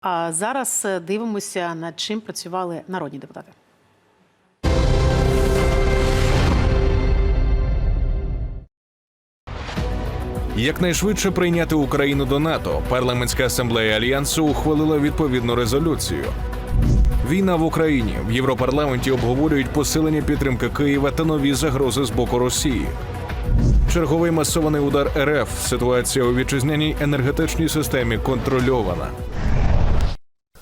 А зараз е, дивимося, над чим працювали народні депутати. Якнайшвидше прийняти Україну до НАТО. Парламентська асамблея альянсу ухвалила відповідну резолюцію. Війна в Україні в Європарламенті обговорюють посилення підтримки Києва та нові загрози з боку Росії. Черговий масований удар РФ. Ситуація у вітчизняній енергетичній системі контрольована.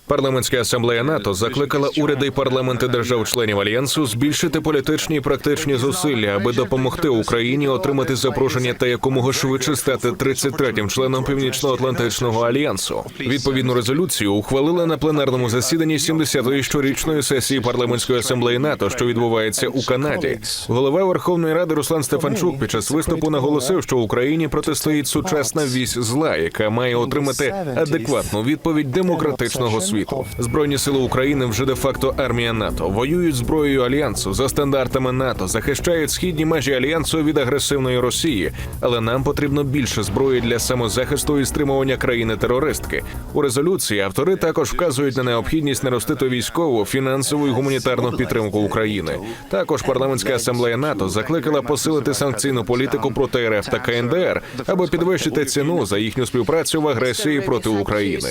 Парламентська асамблея НАТО закликала уряди й парламенти держав-членів альянсу збільшити політичні і практичні зусилля, аби допомогти Україні отримати запрошення та якомога швидше стати 33-м членом Північно-Атлантичного альянсу. Відповідну резолюцію ухвалили на пленарному засіданні 70-ї щорічної сесії парламентської асамблеї НАТО, що відбувається у Канаді. Голова Верховної Ради Руслан Стефанчук під час виступу наголосив, що Україні протистоїть сучасна вісь зла, яка має отримати адекватну відповідь демократичного світу. Збройні сили України вже де-факто армія НАТО воюють зброєю альянсу за стандартами НАТО, захищають східні межі альянсу від агресивної Росії. Але нам потрібно більше зброї для самозахисту і стримування країни-терористки. У резолюції автори також вказують на необхідність наростити військову, фінансову і гуманітарну підтримку України. Також парламентська асамблея НАТО закликала посилити санкційну політику проти РФ та КНДР, аби підвищити ціну за їхню співпрацю в агресії проти України.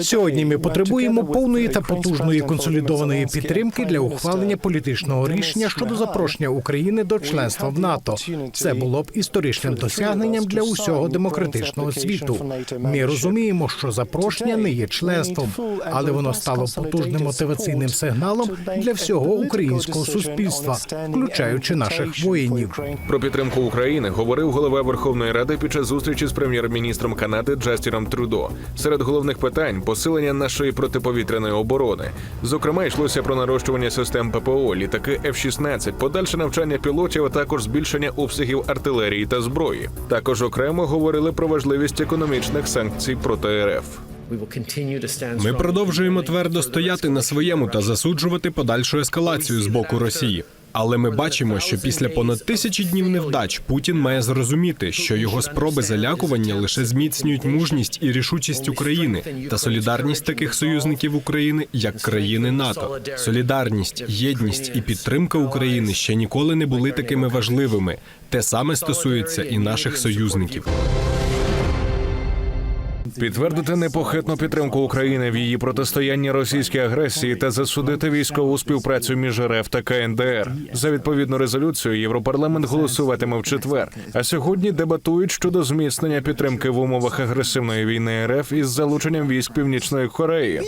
Сьогодні ми потребуємо повної та потужної консолідованої підтримки для ухвалення політичного рішення щодо запрошення України до членства в НАТО. Це було б історичним досягненням для усього демократичного світу. Ми розуміємо, що запрошення не є членством, але воно стало потужним мотиваційним сигналом для всього українського суспільства, включаючи наших воїнів. Про підтримку України говорив голова Верховної Ради під час зустрічі з прем'єр-міністром Канади Джастіном Трюдо. Серед головних питань посилення нашої протиповітряної оборони. Зокрема, йшлося про нарощування систем ППО, літаки F-16, подальше навчання пілотів, а також збільшення обсягів артилерії та зброї. Також окремо говорили про важливість економічних санкцій проти РФ. Ми продовжуємо твердо стояти на своєму та засуджувати подальшу ескалацію з боку Росії. Але ми бачимо, що після понад тисячі днів невдач Путін має зрозуміти, що його спроби залякування лише зміцнюють мужність і рішучість України та солідарність таких союзників України як країни НАТО. Солідарність, єдність і підтримка України ще ніколи не були такими важливими. Те саме стосується і наших союзників. Підтвердити непохитну підтримку України в її протистоянні російській агресії та засудити військову співпрацю між РФ та КНДР. За відповідну резолюцію Європарламент голосуватиме в четвер. А сьогодні дебатують щодо зміцнення підтримки в умовах агресивної війни РФ із залученням військ Північної Кореї.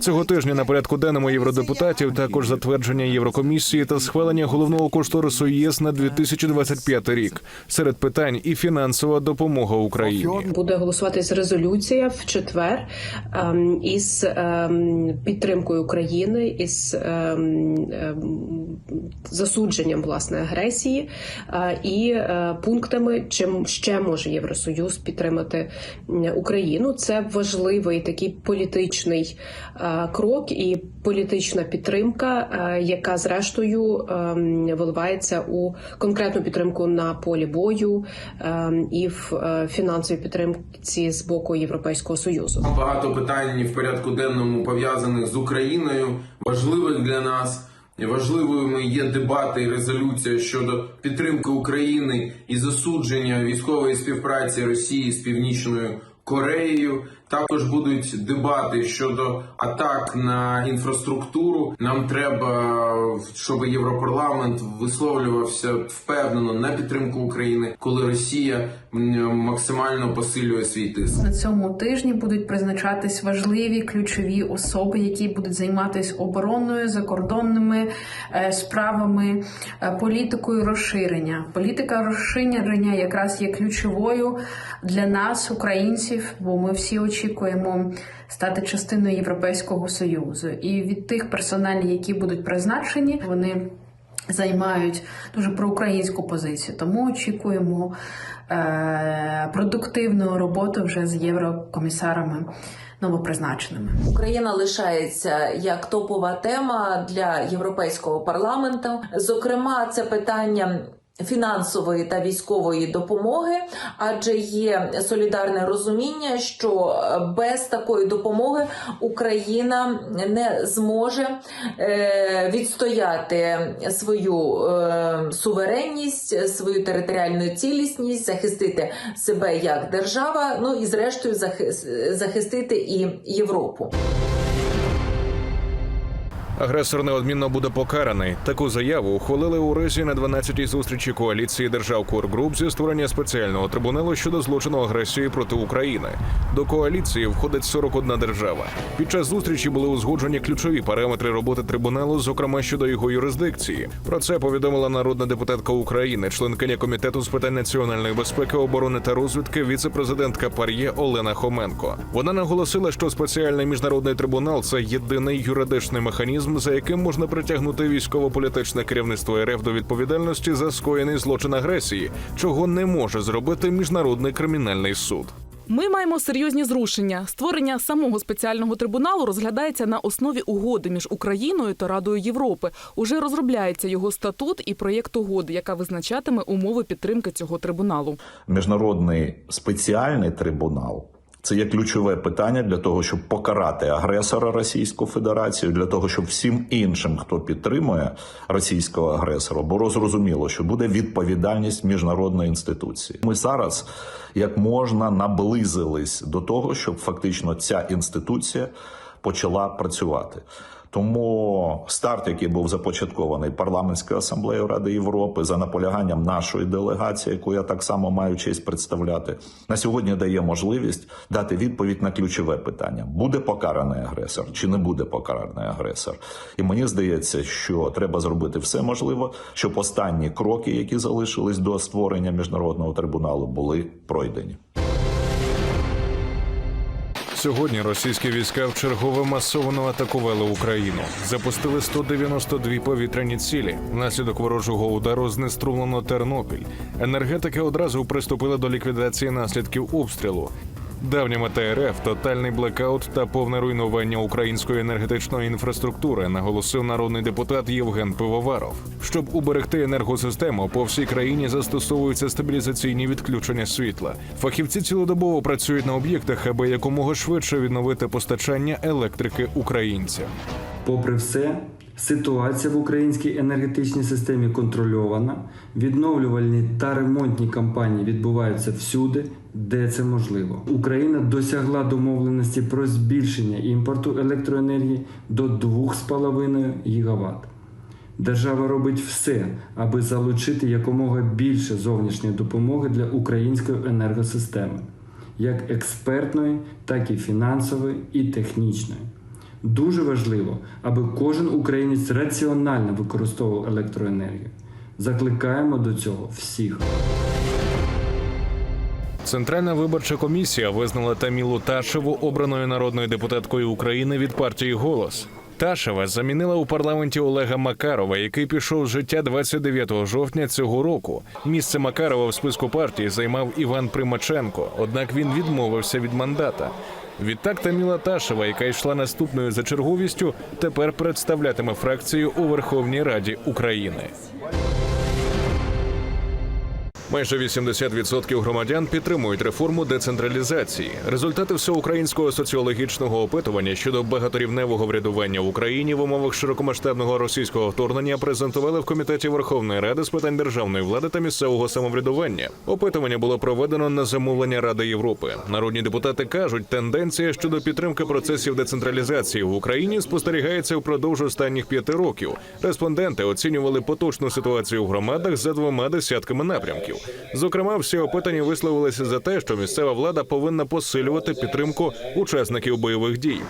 Цього тижня на порядку денному євродепутатів також затвердження Єврокомісії та схвалення головного кошторису ЄС на 2025 рік. Серед питань і фінансова допомога Україні. буде голосуватись резолюція в четвер ем, із ем, підтримкою України, із ем, засудженням власне агресії е, і е, пунктами, чим ще може Євросоюз підтримати Україну. Це важливий такий політичний е, крок і політична підтримка, яка зрештою виливається у конкретну підтримку на полі бою і в фінансовій підтримці з боку Європейського союзу. Багато питань в порядку денному пов'язаних з Україною, важливих для нас. Важливими є дебати і резолюція щодо підтримки України і засудження військової співпраці Росії з Північною Кореєю. Також будуть дебати щодо атак на інфраструктуру. Нам треба, щоб Європарламент висловлювався впевнено на підтримку України, коли Росія максимально посилює свій тиск. На цьому тижні будуть призначатись важливі ключові особи, які будуть займатися оборонною, закордонними е, справами, е, політикою розширення. Політика розширення якраз є ключовою для нас, українців, бо ми всі очікуємо стати частиною Європейського союзу. І від тих персоналів, які будуть призначені, вони займають дуже проукраїнську позицію. Тому очікуємо е- продуктивну роботу вже з єврокомісарами новопризначеними. Україна лишається як топова тема для європейського парламенту. Зокрема, це питання Фінансової та військової допомоги, адже є солідарне розуміння, що без такої допомоги Україна не зможе е, відстояти свою е, суверенність, свою територіальну цілісність, захистити себе як держава, ну і зрештою захис- захистити і Європу. Агресор неодмінно буде покараний. Таку заяву ухвалили у Ризі на 12-й зустрічі коаліції держав Коргруп зі створення спеціального трибуналу щодо злочину агресії проти України. До коаліції входить 41 держава. Під час зустрічі були узгоджені ключові параметри роботи трибуналу, зокрема щодо його юрисдикції. Про це повідомила народна депутатка України, членкиня комітету з питань національної безпеки, оборони та розвідки, віце-президентка Пар'є Олена Хоменко. Вона наголосила, що спеціальний міжнародний трибунал це єдиний юридичний механізм, за яким можна притягнути військово-політичне керівництво РФ до відповідальності за скоєний злочин агресії, чого не може зробити міжнародний кримінальний суд. Ми маємо серйозні зрушення. Створення самого спеціального трибуналу розглядається на основі угоди між Україною та Радою Європи. Уже розробляється його статут і проєкт угоди, яка визначатиме умови підтримки цього трибуналу. Міжнародний спеціальний трибунал. Це є ключове питання для того, щоб покарати агресора Російську Федерацію, для того, щоб всім іншим, хто підтримує російського агресора, було зрозуміло, що буде відповідальність міжнародної інституції. Ми зараз як можна наблизились до того, щоб фактично ця інституція почала працювати. Тому старт, який був започаткований парламентською асамблеєю Ради Європи, за наполяганням нашої делегації, яку я так само маю честь представляти, на сьогодні дає можливість дати відповідь на ключове питання: буде покараний агресор чи не буде покараний агресор. І мені здається, що треба зробити все можливе, щоб останні кроки, які залишились до створення міжнародного трибуналу, були пройдені. Сьогодні російські війська вчергове масово атакували Україну. Запустили 192 повітряні цілі. Внаслідок ворожого удару знеструмлено Тернопіль. Енергетики одразу приступили до ліквідації наслідків обстрілу. Давня мета РФ – тотальний блекаут та повне руйнування української енергетичної інфраструктури, наголосив народний депутат Євген Пивоваров. Щоб уберегти енергосистему, по всій країні застосовуються стабілізаційні відключення світла. Фахівці цілодобово працюють на об'єктах, аби якомога швидше відновити постачання електрики українцям. Попри все, ситуація в українській енергетичній системі контрольована. Відновлювальні та ремонтні кампанії відбуваються всюди, де це можливо. Україна досягла домовленості про збільшення імпорту електроенергії до 2,5 ГВт. Держава робить все, аби залучити якомога більше зовнішньої допомоги для української енергосистеми, як експертної, так і фінансової і технічної. Дуже важливо, аби кожен українець раціонально використовував електроенергію. Закликаємо до цього всіх. Центральна виборча комісія визнала Тамілу Ташеву обраною народною депутаткою України від партії Голос. Ташева замінила у парламенті Олега Макарова, який пішов з життя 29 жовтня цього року. Місце Макарова в списку партії займав Іван Примаченко, однак він відмовився від мандата. Відтак Таміла Ташева, яка йшла наступною за черговістю, тепер представлятиме фракцію у Верховній Раді України. Майже 80% громадян підтримують реформу децентралізації. Результати всеукраїнського соціологічного опитування щодо багаторівневого врядування в Україні в умовах широкомасштабного російського вторгнення презентували в комітеті Верховної Ради з питань державної влади та місцевого самоврядування. Опитування було проведено на замовлення Ради Європи. Народні депутати кажуть, тенденція щодо підтримки процесів децентралізації в Україні спостерігається впродовж останніх п'яти років. Респонденти оцінювали поточну ситуацію в громадах за двома десятками напрямків. Зокрема, всі опитані висловилися за те, що місцева влада повинна посилювати підтримку учасників бойових дій.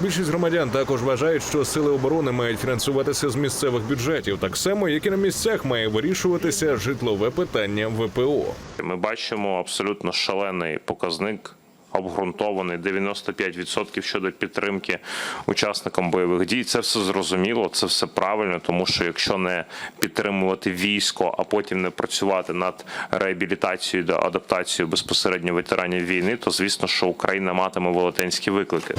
Більшість громадян також вважають, що сили оборони мають фінансуватися з місцевих бюджетів, так само як і на місцях має вирішуватися житлове питання ВПО. Ми бачимо абсолютно шалений показник. Обґрунтований 95% щодо підтримки учасникам бойових дій. Це все зрозуміло, це все правильно, тому що якщо не підтримувати військо, а потім не працювати над реабілітацією та адаптацією безпосередньо ветеранів війни, то звісно, що Україна матиме велетенські виклики.